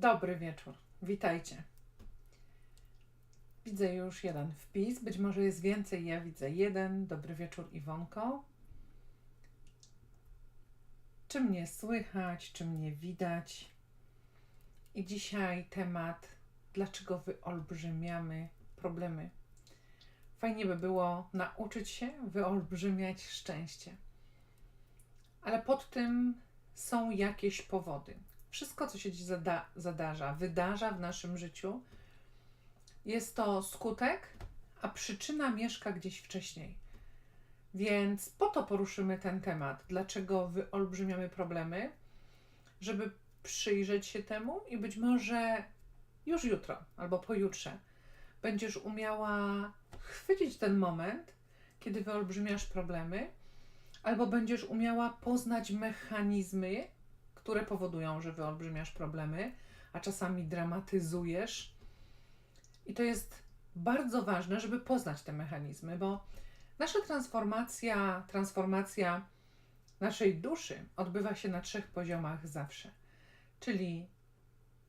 Dobry wieczór. Witajcie. Widzę już jeden wpis, być może jest więcej. Ja widzę jeden. Dobry wieczór, Iwonko. Czy mnie słychać, czy mnie widać? I dzisiaj temat, dlaczego wyolbrzymiamy problemy. Fajnie by było nauczyć się wyolbrzymiać szczęście. Ale pod tym są jakieś powody. Wszystko, co się zada- zadarza, wydarza w naszym życiu, jest to skutek, a przyczyna mieszka gdzieś wcześniej. Więc po to poruszymy ten temat. Dlaczego wyolbrzymiamy problemy, żeby przyjrzeć się temu i być może już jutro albo pojutrze będziesz umiała chwycić ten moment, kiedy wyolbrzymiasz problemy, albo będziesz umiała poznać mechanizmy, które powodują, że wyolbrzymiasz problemy, a czasami dramatyzujesz. I to jest bardzo ważne, żeby poznać te mechanizmy, bo nasza transformacja, transformacja naszej duszy odbywa się na trzech poziomach zawsze. Czyli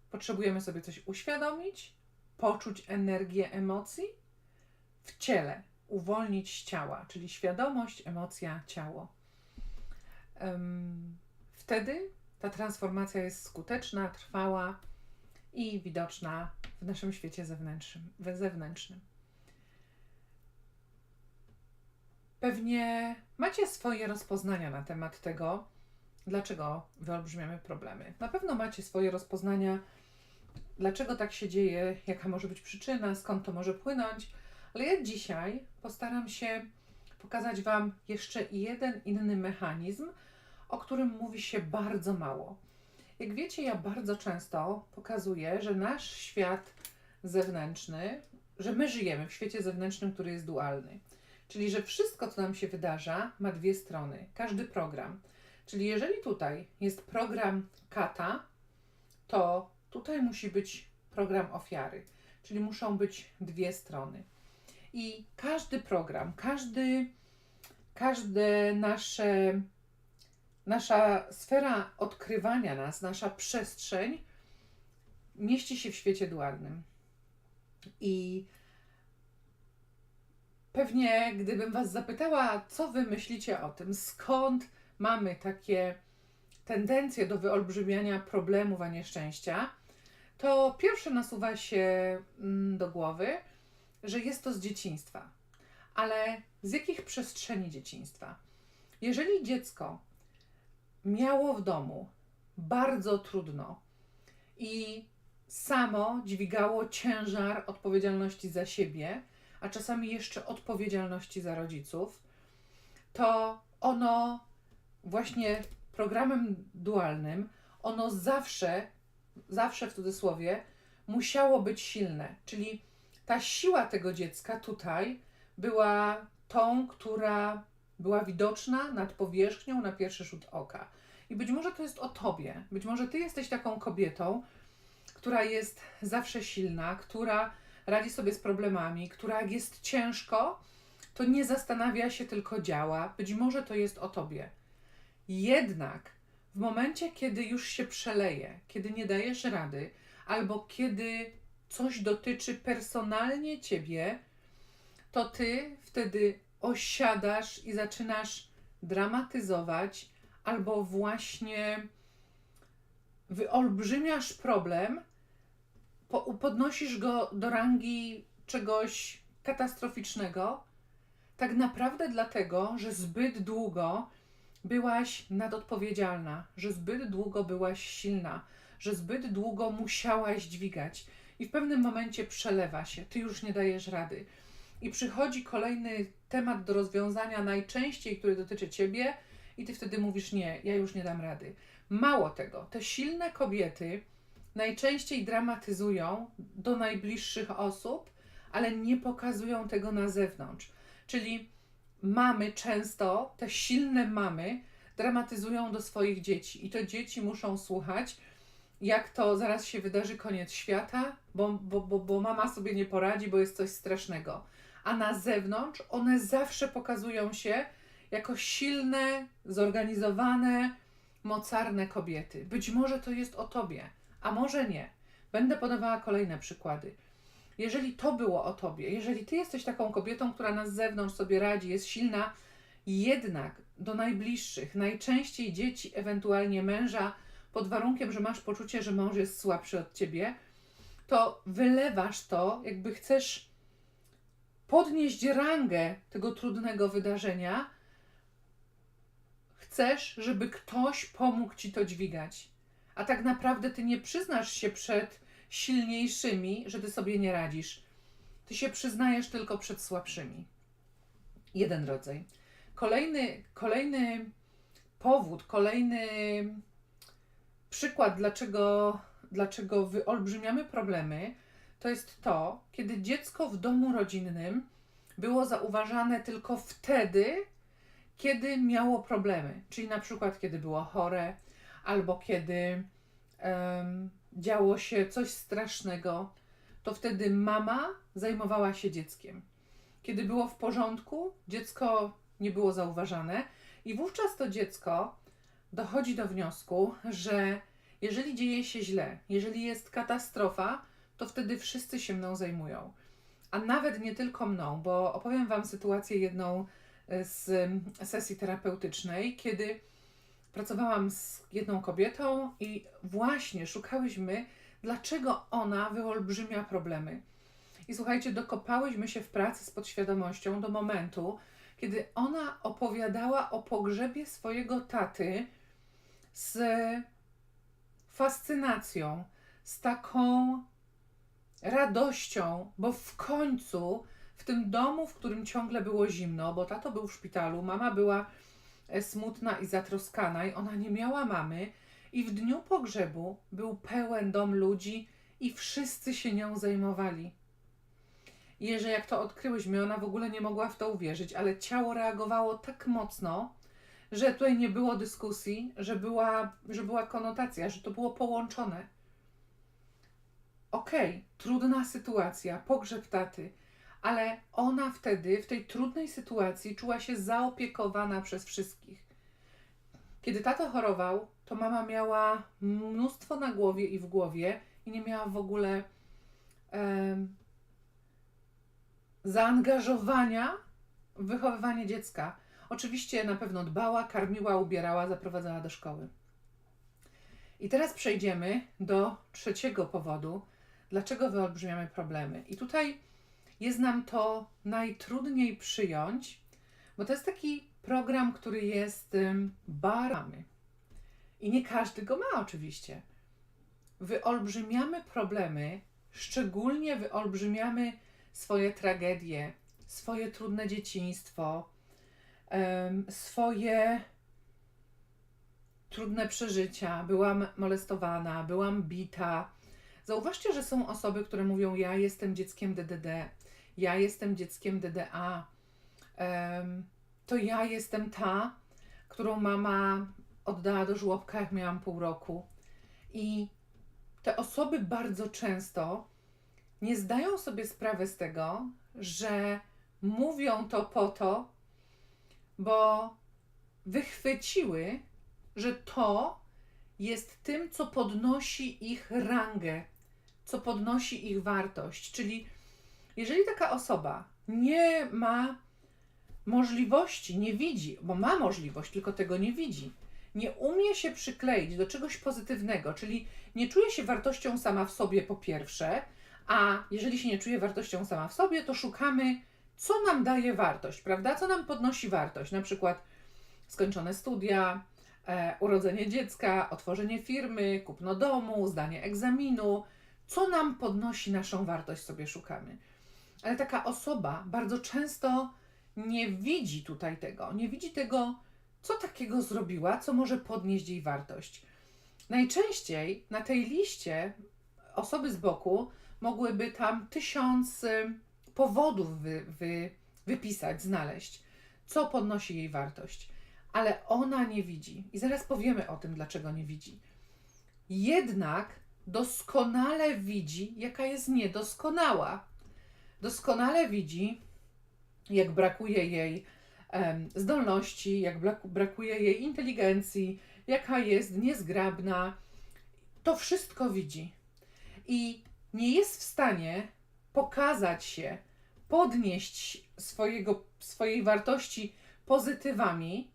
potrzebujemy sobie coś uświadomić, poczuć energię emocji w ciele, uwolnić ciała, czyli świadomość, emocja, ciało. Wtedy ta transformacja jest skuteczna, trwała i widoczna w naszym świecie zewnętrznym. zewnętrznym. Pewnie macie swoje rozpoznania na temat tego, dlaczego wyolbrzymiamy problemy. Na pewno macie swoje rozpoznania, dlaczego tak się dzieje, jaka może być przyczyna, skąd to może płynąć, ale ja dzisiaj postaram się pokazać Wam jeszcze jeden inny mechanizm, o którym mówi się bardzo mało. Jak wiecie, ja bardzo często pokazuję, że nasz świat zewnętrzny, że my żyjemy w świecie zewnętrznym, który jest dualny. Czyli, że wszystko, co nam się wydarza, ma dwie strony. Każdy program. Czyli, jeżeli tutaj jest program kata, to tutaj musi być program ofiary. Czyli muszą być dwie strony. I każdy program, każdy, każde nasze nasza sfera odkrywania nas, nasza przestrzeń mieści się w świecie dualnym. I pewnie gdybym Was zapytała, co Wy myślicie o tym, skąd mamy takie tendencje do wyolbrzymiania problemów, a nieszczęścia, to pierwsze nasuwa się mm, do głowy, że jest to z dzieciństwa. Ale z jakich przestrzeni dzieciństwa? Jeżeli dziecko miało w domu bardzo trudno i samo dźwigało ciężar odpowiedzialności za siebie, a czasami jeszcze odpowiedzialności za rodziców, to ono właśnie programem dualnym, ono zawsze, zawsze w cudzysłowie, musiało być silne. Czyli ta siła tego dziecka tutaj była tą, która była widoczna nad powierzchnią na pierwszy rzut oka. I być może to jest o tobie. Być może ty jesteś taką kobietą, która jest zawsze silna, która radzi sobie z problemami, która jak jest ciężko, to nie zastanawia się, tylko działa. Być może to jest o tobie. Jednak w momencie, kiedy już się przeleje, kiedy nie dajesz rady, albo kiedy coś dotyczy personalnie ciebie, to ty wtedy osiadasz i zaczynasz dramatyzować, albo właśnie wyolbrzymiasz problem, po, podnosisz go do rangi czegoś katastroficznego, tak naprawdę dlatego, że zbyt długo byłaś nadodpowiedzialna, że zbyt długo byłaś silna, że zbyt długo musiałaś dźwigać i w pewnym momencie przelewa się, ty już nie dajesz rady. I przychodzi kolejny temat do rozwiązania, najczęściej, który dotyczy ciebie, i ty wtedy mówisz: Nie, ja już nie dam rady. Mało tego, te silne kobiety najczęściej dramatyzują do najbliższych osób, ale nie pokazują tego na zewnątrz. Czyli mamy często, te silne mamy, dramatyzują do swoich dzieci, i to dzieci muszą słuchać, jak to zaraz się wydarzy koniec świata, bo, bo, bo, bo mama sobie nie poradzi, bo jest coś strasznego. A na zewnątrz one zawsze pokazują się jako silne, zorganizowane, mocarne kobiety. Być może to jest o tobie, a może nie. Będę podawała kolejne przykłady. Jeżeli to było o tobie, jeżeli ty jesteś taką kobietą, która na zewnątrz sobie radzi, jest silna, jednak do najbliższych, najczęściej dzieci, ewentualnie męża, pod warunkiem, że masz poczucie, że mąż jest słabszy od ciebie, to wylewasz to, jakby chcesz podnieść rangę tego trudnego wydarzenia, chcesz, żeby ktoś pomógł ci to dźwigać. A tak naprawdę ty nie przyznasz się przed silniejszymi, że ty sobie nie radzisz. Ty się przyznajesz tylko przed słabszymi. Jeden rodzaj. Kolejny, kolejny powód, kolejny przykład, dlaczego, dlaczego wyolbrzymiamy problemy, to jest to, kiedy dziecko w domu rodzinnym było zauważane tylko wtedy, kiedy miało problemy. Czyli na przykład, kiedy było chore, albo kiedy em, działo się coś strasznego, to wtedy mama zajmowała się dzieckiem. Kiedy było w porządku, dziecko nie było zauważane, i wówczas to dziecko dochodzi do wniosku, że jeżeli dzieje się źle, jeżeli jest katastrofa, to wtedy wszyscy się mną zajmują. A nawet nie tylko mną, bo opowiem Wam sytuację jedną e, z sesji terapeutycznej, kiedy pracowałam z jedną kobietą i właśnie szukałyśmy, dlaczego ona wyolbrzymia problemy. I słuchajcie, dokopałyśmy się w pracy z podświadomością do momentu, kiedy ona opowiadała o pogrzebie swojego taty z fascynacją, z taką radością, bo w końcu w tym domu, w którym ciągle było zimno, bo tato był w szpitalu, mama była e, smutna i zatroskana, i ona nie miała mamy, i w dniu pogrzebu był pełen dom ludzi, i wszyscy się nią zajmowali. Że jak to odkryłyśmy, ona w ogóle nie mogła w to uwierzyć, ale ciało reagowało tak mocno, że tutaj nie było dyskusji, że była, że była konotacja, że to było połączone. Okej, okay, trudna sytuacja, pogrzeb taty, ale ona wtedy, w tej trudnej sytuacji, czuła się zaopiekowana przez wszystkich. Kiedy tato chorował, to mama miała mnóstwo na głowie i w głowie i nie miała w ogóle um, zaangażowania w wychowywanie dziecka. Oczywiście na pewno dbała, karmiła, ubierała, zaprowadzała do szkoły. I teraz przejdziemy do trzeciego powodu, dlaczego wyolbrzymiamy problemy. I tutaj jest nam to najtrudniej przyjąć, bo to jest taki program, który jest baramy. I nie każdy go ma oczywiście. Wyolbrzymiamy problemy, szczególnie wyolbrzymiamy swoje tragedie, swoje trudne dzieciństwo, swoje trudne przeżycia. Byłam molestowana, byłam bita. Zauważcie, że są osoby, które mówią: Ja jestem dzieckiem DDD, ja jestem dzieckiem DDA. To ja jestem ta, którą mama oddała do żłobka, jak miałam pół roku. I te osoby bardzo często nie zdają sobie sprawy z tego, że mówią to po to, bo wychwyciły, że to jest tym, co podnosi ich rangę, co podnosi ich wartość. Czyli jeżeli taka osoba nie ma możliwości, nie widzi, bo ma możliwość, tylko tego nie widzi, nie umie się przykleić do czegoś pozytywnego, czyli nie czuje się wartością sama w sobie po pierwsze, a jeżeli się nie czuje wartością sama w sobie, to szukamy, co nam daje wartość, prawda? Co nam podnosi wartość? Na przykład skończone studia, urodzenie dziecka, otworzenie firmy, kupno domu, zdanie egzaminu. Co nam podnosi naszą wartość, sobie szukamy. Ale taka osoba bardzo często nie widzi tutaj tego, nie widzi tego, co takiego zrobiła, co może podnieść jej wartość. Najczęściej na tej liście osoby z boku mogłyby tam tysiąc y, powodów wy, wy, wypisać, znaleźć, co podnosi jej wartość. Ale ona nie widzi. I zaraz powiemy o tym, dlaczego nie widzi. Jednak doskonale widzi, jaka jest niedoskonała. Doskonale widzi, jak brakuje jej zdolności, jak brakuje jej inteligencji, jaka jest niezgrabna. To wszystko widzi. i nie jest w stanie pokazać się, podnieść swojego, swojej wartości pozytywami,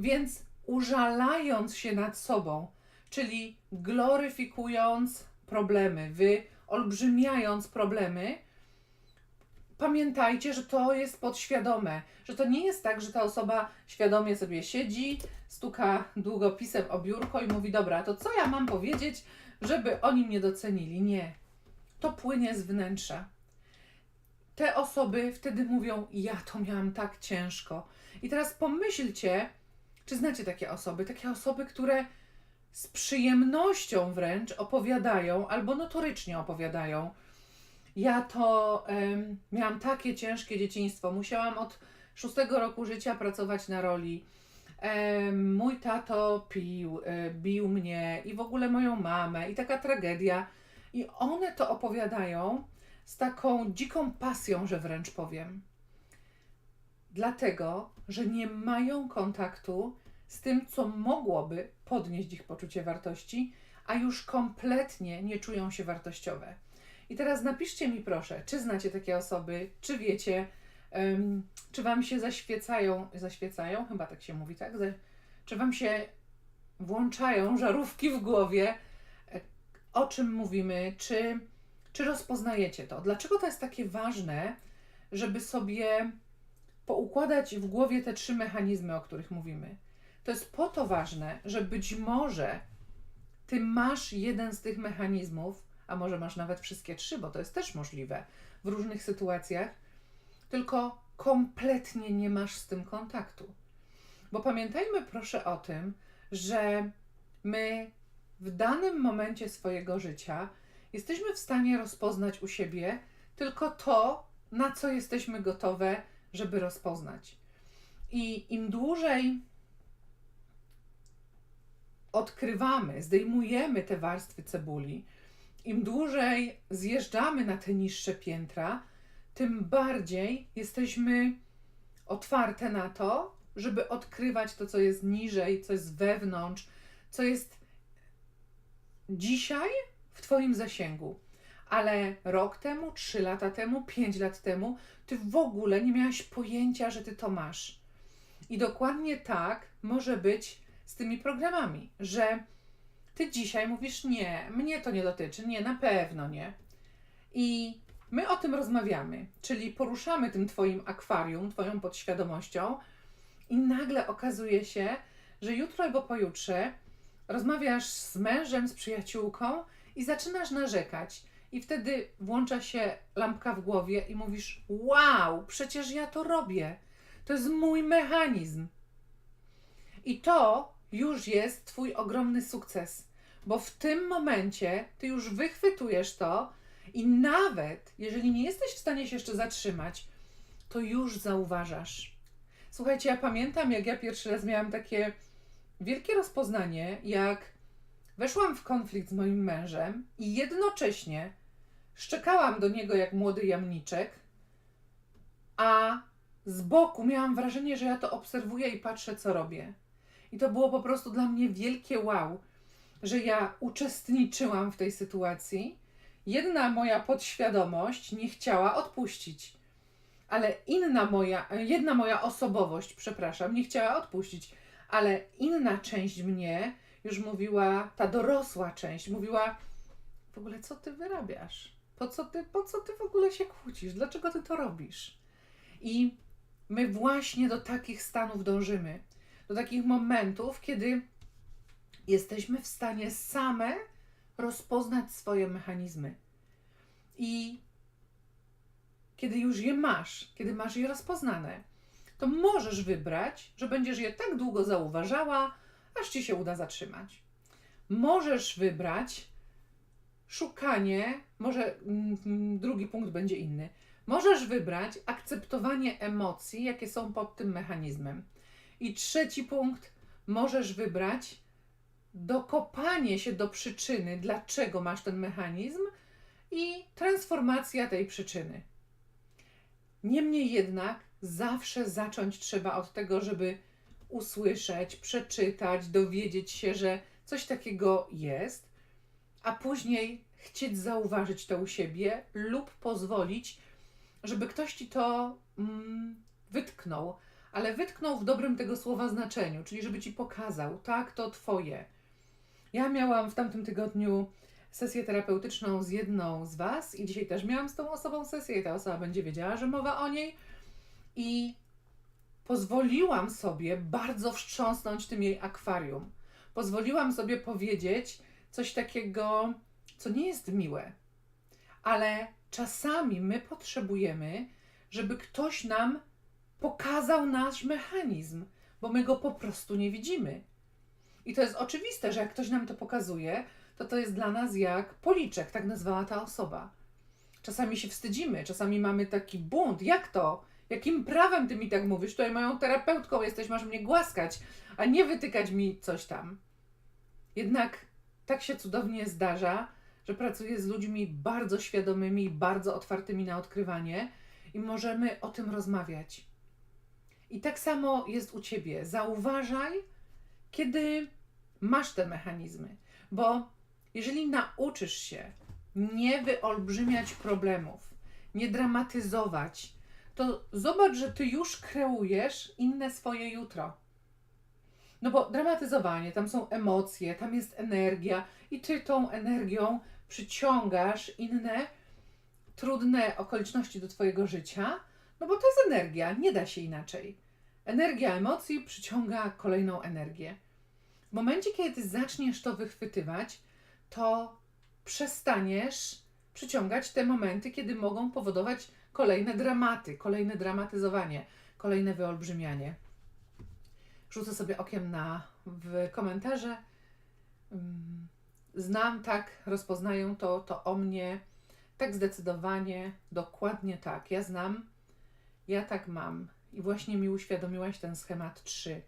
więc użalając się nad sobą, czyli gloryfikując problemy, wyolbrzymiając problemy, pamiętajcie, że to jest podświadome, że to nie jest tak, że ta osoba świadomie sobie siedzi, stuka długopisem o biurko i mówi: Dobra, to co ja mam powiedzieć, żeby oni mnie docenili? Nie. To płynie z wnętrza. Te osoby wtedy mówią: Ja to miałam tak ciężko. I teraz pomyślcie, czy znacie takie osoby? Takie osoby, które z przyjemnością wręcz opowiadają, albo notorycznie opowiadają. Ja to em, miałam takie ciężkie dzieciństwo. Musiałam od szóstego roku życia pracować na roli. Mój tato pił, e, bił mnie i w ogóle moją mamę, i taka tragedia. I one to opowiadają z taką dziką pasją, że wręcz powiem. Dlatego, że nie mają kontaktu z tym, co mogłoby podnieść ich poczucie wartości, a już kompletnie nie czują się wartościowe. I teraz napiszcie mi proszę, czy znacie takie osoby, czy wiecie, em, czy wam się zaświecają, zaświecają, chyba tak się mówi, tak? Czy wam się włączają żarówki w głowie, e, o czym mówimy, czy, czy rozpoznajecie to? Dlaczego to jest takie ważne, żeby sobie poukładać w głowie te trzy mechanizmy, o których mówimy? To jest po to ważne, że być może ty masz jeden z tych mechanizmów, a może masz nawet wszystkie trzy, bo to jest też możliwe w różnych sytuacjach, tylko kompletnie nie masz z tym kontaktu. Bo pamiętajmy proszę o tym, że my w danym momencie swojego życia jesteśmy w stanie rozpoznać u siebie tylko to, na co jesteśmy gotowe, żeby rozpoznać. I im dłużej odkrywamy, zdejmujemy te warstwy cebuli, im dłużej zjeżdżamy na te niższe piętra, tym bardziej jesteśmy otwarte na to, żeby odkrywać to, co jest niżej, co jest wewnątrz, co jest dzisiaj w Twoim zasięgu. Ale rok temu, trzy lata temu, pięć lat temu, Ty w ogóle nie miałaś pojęcia, że Ty to masz. I dokładnie tak może być z tymi programami, że ty dzisiaj mówisz nie, mnie to nie dotyczy, nie, na pewno nie. I my o tym rozmawiamy, czyli poruszamy tym twoim akwarium, twoją podświadomością i nagle okazuje się, że jutro albo pojutrze rozmawiasz z mężem, z przyjaciółką i zaczynasz narzekać. I wtedy włącza się lampka w głowie i mówisz: Wow, przecież ja to robię. To jest mój mechanizm. I to już jest Twój ogromny sukces, bo w tym momencie Ty już wychwytujesz to i nawet jeżeli nie jesteś w stanie się jeszcze zatrzymać, to już zauważasz. Słuchajcie, ja pamiętam, jak ja pierwszy raz miałam takie wielkie rozpoznanie, jak weszłam w konflikt z moim mężem i jednocześnie szczekałam do niego jak młody jamniczek, a z boku miałam wrażenie, że ja to obserwuję i patrzę, co robię. I to było po prostu dla mnie wielkie wow, że ja uczestniczyłam w tej sytuacji. Jedna moja podświadomość nie chciała odpuścić, ale inna moja, jedna moja osobowość, przepraszam, nie chciała odpuścić, ale inna część mnie już mówiła, ta dorosła część mówiła, w ogóle co ty wyrabiasz? Po co ty, po co ty w ogóle się kłócisz? Dlaczego ty to robisz? I my właśnie do takich stanów dążymy do takich momentów, kiedy jesteśmy w stanie same rozpoznać swoje mechanizmy. I kiedy już je masz, kiedy masz je rozpoznane, to możesz wybrać, że będziesz je tak długo zauważała, aż ci się uda zatrzymać. Możesz wybrać szukanie, może mm, drugi punkt będzie inny. Możesz wybrać akceptowanie emocji, jakie są pod tym mechanizmem. I trzeci punkt, możesz wybrać dokopanie się do przyczyny, dlaczego masz ten mechanizm i transformacja tej przyczyny. Niemniej jednak, zawsze zacząć trzeba od tego, żeby usłyszeć, przeczytać, dowiedzieć się, że coś takiego jest, a później chcieć zauważyć to u siebie lub pozwolić, żeby ktoś ci to mm, wytknął, ale wytknął w dobrym tego słowa znaczeniu, czyli żeby ci pokazał, tak, to twoje. Ja miałam w tamtym tygodniu sesję terapeutyczną z jedną z Was i dzisiaj też miałam z tą osobą sesję i ta osoba będzie wiedziała, że mowa o niej i pozwoliłam sobie bardzo wstrząsnąć tym jej akwarium. Pozwoliłam sobie powiedzieć coś takiego, co nie jest miłe, ale czasami my potrzebujemy, żeby ktoś nam pokazał nasz mechanizm, bo my go po prostu nie widzimy. I to jest oczywiste, że jak ktoś nam to pokazuje, to to jest dla nas jak policzek, tak nazwała ta osoba. Czasami się wstydzimy, czasami mamy taki bunt. Jak to? Jakim prawem ty mi tak mówisz? Tutaj moją terapeutką jesteś, masz mnie głaskać, a nie wytykać mi coś tam. Jednak tak się cudownie zdarza, że pracuję z ludźmi bardzo świadomymi, bardzo otwartymi na odkrywanie i możemy o tym rozmawiać. I tak samo jest u ciebie. Zauważaj, kiedy masz te mechanizmy, bo jeżeli nauczysz się nie wyolbrzymiać problemów, nie dramatyzować, to zobacz, że ty już kreujesz inne swoje jutro. No bo dramatyzowanie, tam są emocje, tam jest energia i ty tą energią przyciągasz inne trudne okoliczności do twojego życia, no bo to jest energia, nie da się inaczej. Energia emocji przyciąga kolejną energię. W momencie, kiedy zaczniesz to wychwytywać, to przestaniesz przyciągać te momenty, kiedy mogą powodować kolejne dramaty, kolejne dramatyzowanie, kolejne wyolbrzymianie. Rzucę sobie okiem na w komentarze. Mm, Znam tak, rozpoznają to, to o mnie. Tak zdecydowanie, dokładnie tak. Ja znam, ja tak mam. I właśnie mi uświadomiłaś ten schemat 3.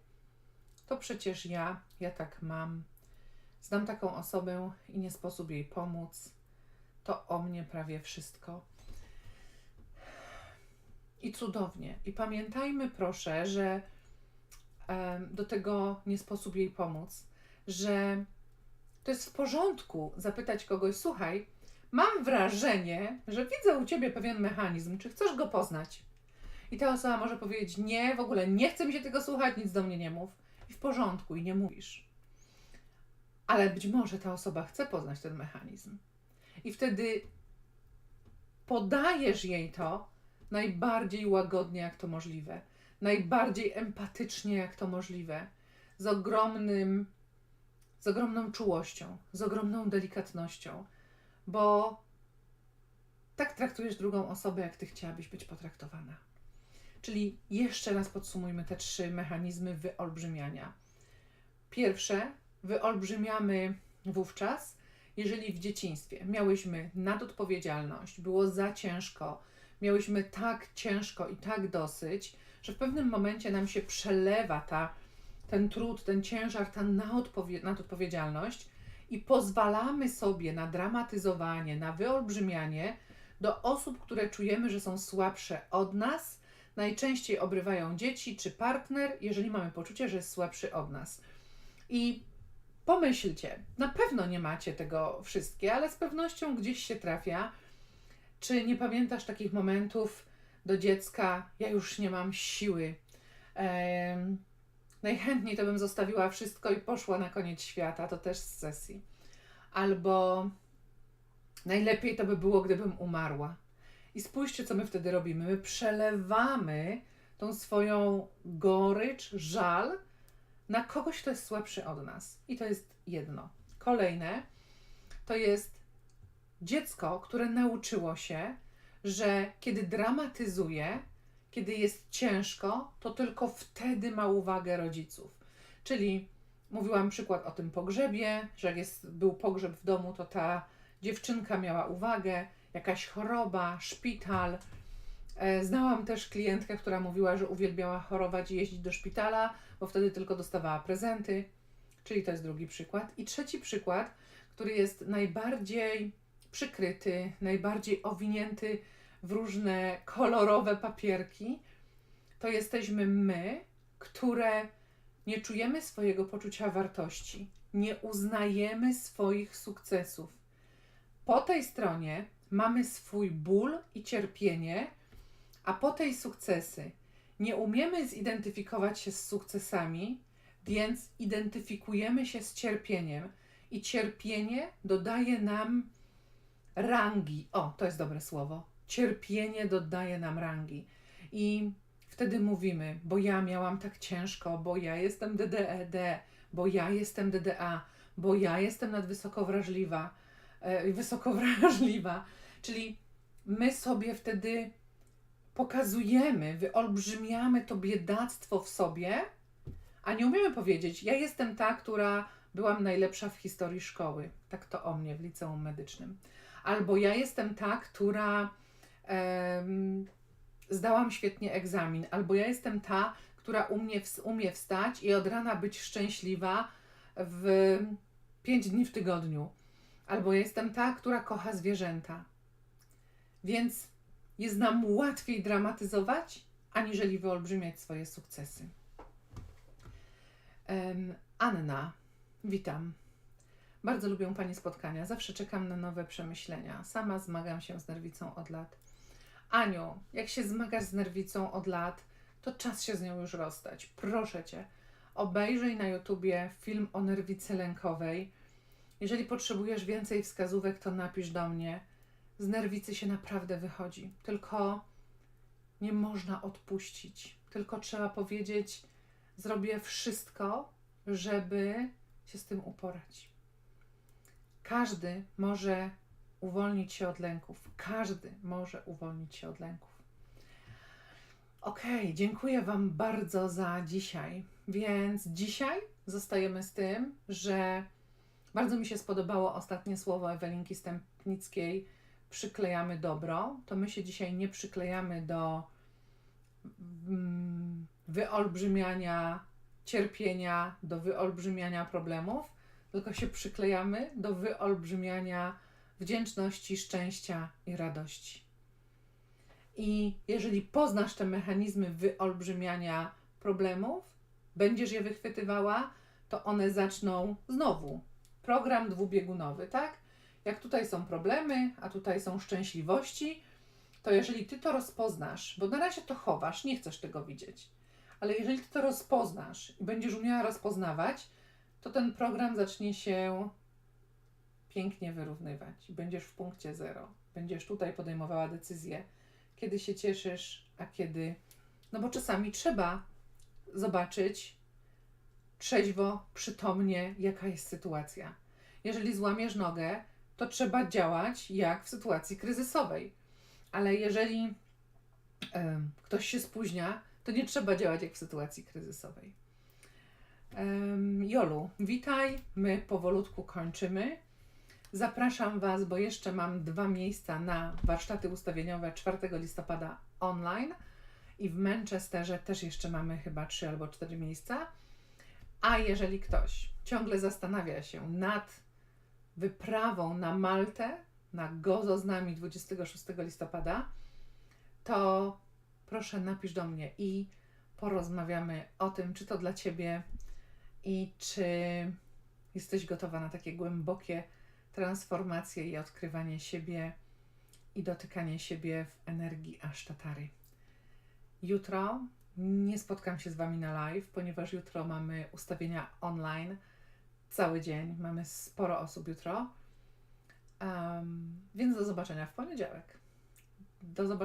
To przecież ja, ja tak mam. Znam taką osobę i nie sposób jej pomóc. To o mnie prawie wszystko. I cudownie. I pamiętajmy, proszę, że do tego nie sposób jej pomóc, że to jest w porządku zapytać kogoś, słuchaj, mam wrażenie, że widzę u ciebie pewien mechanizm, czy chcesz go poznać? I ta osoba może powiedzieć, nie, w ogóle nie chce mi się tego słuchać, nic do mnie nie mów. I w porządku, i nie mówisz. Ale być może ta osoba chce poznać ten mechanizm. I wtedy podajesz jej to najbardziej łagodnie, jak to możliwe, najbardziej empatycznie, jak to możliwe, z ogromnym, z ogromną czułością, z ogromną delikatnością, bo tak traktujesz drugą osobę, jak ty chciałabyś być potraktowana. Czyli jeszcze raz podsumujmy te trzy mechanizmy wyolbrzymiania. Pierwsze, wyolbrzymiamy wówczas, jeżeli w dzieciństwie miałyśmy nadodpowiedzialność, było za ciężko, miałyśmy tak ciężko i tak dosyć, że w pewnym momencie nam się przelewa ta, ten trud, ten ciężar, ta nadodpowie- nadodpowiedzialność i pozwalamy sobie na dramatyzowanie, na wyolbrzymianie do osób, które czujemy, że są słabsze od nas. Najczęściej obrywają dzieci czy partner, jeżeli mamy poczucie, że jest słabszy od nas. I pomyślcie, na pewno nie macie tego wszystkie, ale z pewnością gdzieś się trafia. Czy nie pamiętasz takich momentów do dziecka, ja już nie mam siły? Najchętniej to bym zostawiła wszystko i poszła na koniec świata, to też z sesji. Albo najlepiej to by było, gdybym umarła. I spójrzcie, co my wtedy robimy. My przelewamy tą swoją gorycz, żal na kogoś, kto jest słabszy od nas. I to jest jedno. Kolejne to jest dziecko, które nauczyło się, że kiedy dramatyzuje, kiedy jest ciężko, to tylko wtedy ma uwagę rodziców. Czyli mówiłam przykład o tym pogrzebie, że jak jest, był pogrzeb w domu, to ta dziewczynka miała uwagę, jakaś choroba, szpital. E, Znałam też klientkę, która mówiła, że uwielbiała chorować i jeździć do szpitala, bo wtedy tylko dostawała prezenty. Czyli to jest drugi przykład. I trzeci przykład, który jest najbardziej przykryty, najbardziej owinięty w różne kolorowe papierki, to jesteśmy my, które nie czujemy swojego poczucia wartości, nie uznajemy swoich sukcesów. po tej stronie mamy swój ból i cierpienie, a po tej sukcesy. Nie umiemy zidentyfikować się z sukcesami, więc identyfikujemy się z cierpieniem. I cierpienie dodaje nam rangi. O, to jest dobre słowo. Cierpienie dodaje nam rangi. I wtedy mówimy, bo ja miałam tak ciężko, bo ja jestem DDED, bo ja jestem DDA, bo ja jestem nadwysoko wrażliwa, e, wysoko wrażliwa. Czyli my sobie wtedy pokazujemy, wyolbrzymiamy to biedactwo w sobie, a nie umiemy powiedzieć, ja jestem ta, która byłam najlepsza w historii szkoły. Tak to o mnie w liceum medycznym. Albo ja jestem ta, która zdałam świetnie egzamin. Albo ja jestem ta, która umie, umie wstać i od rana być szczęśliwa w 5 dni w tygodniu. Albo ja jestem ta, która kocha zwierzęta. Więc jest nam łatwiej dramatyzować, aniżeli wyolbrzymiać swoje sukcesy. Anna, witam. Bardzo lubię Pani spotkania. Zawsze czekam na nowe przemyślenia. Sama zmagam się z nerwicą od lat. Aniu, jak się zmagasz z nerwicą od lat, to czas się z nią już rozstać. Proszę Cię, obejrzyj na YouTubie film o nerwicy lękowej. Jeżeli potrzebujesz więcej wskazówek, to napisz do mnie. Z nerwicy się naprawdę wychodzi. Tylko nie można odpuścić. Tylko trzeba powiedzieć, zrobię wszystko, żeby się z tym uporać. Każdy może uwolnić się od lęków. Każdy może uwolnić się od lęków. Okej, dziękuję Wam bardzo za dzisiaj. Więc dzisiaj zostajemy z tym, że bardzo mi się spodobało ostatnie słowo Ewelinki Stępnickiej. Przyklejamy dobro. To my się dzisiaj nie przyklejamy do mm, wyolbrzymiania cierpienia, do wyolbrzymiania problemów, tylko się przyklejamy do wyolbrzymiania wdzięczności, szczęścia i radości. I jeżeli poznasz te mechanizmy wyolbrzymiania problemów, będziesz je wychwytywała, to one zaczną znowu program dwubiegunowy, tak? Jak tutaj są problemy, a tutaj są szczęśliwości, to jeżeli ty to rozpoznasz, bo na razie to chowasz, nie chcesz tego widzieć, ale jeżeli ty to rozpoznasz i będziesz umiała rozpoznawać, to ten program zacznie się pięknie wyrównywać. Będziesz w punkcie zero. Będziesz tutaj podejmowała decyzję, kiedy się cieszysz, a kiedy. No bo czasami trzeba zobaczyć trzeźwo, przytomnie, jaka jest sytuacja. Jeżeli złamiesz nogę, to trzeba działać jak w sytuacji kryzysowej. Ale jeżeli em, ktoś się spóźnia, to nie trzeba działać jak w sytuacji kryzysowej. Jolu, witaj. My powolutku kończymy. Zapraszam Was, bo jeszcze mam dwa miejsca na warsztaty ustawieniowe 4 listopada online i w Manchesterze też jeszcze mamy chyba trzy albo cztery miejsca. A jeżeli ktoś ciągle zastanawia się nad wyprawą na Maltę, na Gozo z nami 26 listopada, to proszę napisz do mnie i porozmawiamy o tym, czy to dla Ciebie i czy jesteś gotowa na takie głębokie transformacje i odkrywanie siebie i dotykanie siebie w energii Asztatary. Jutro nie spotkam się z Wami na live, ponieważ jutro mamy ustawienia online cały dzień. Mamy sporo osób jutro. Um, więc do zobaczenia w poniedziałek. Do zobaczenia.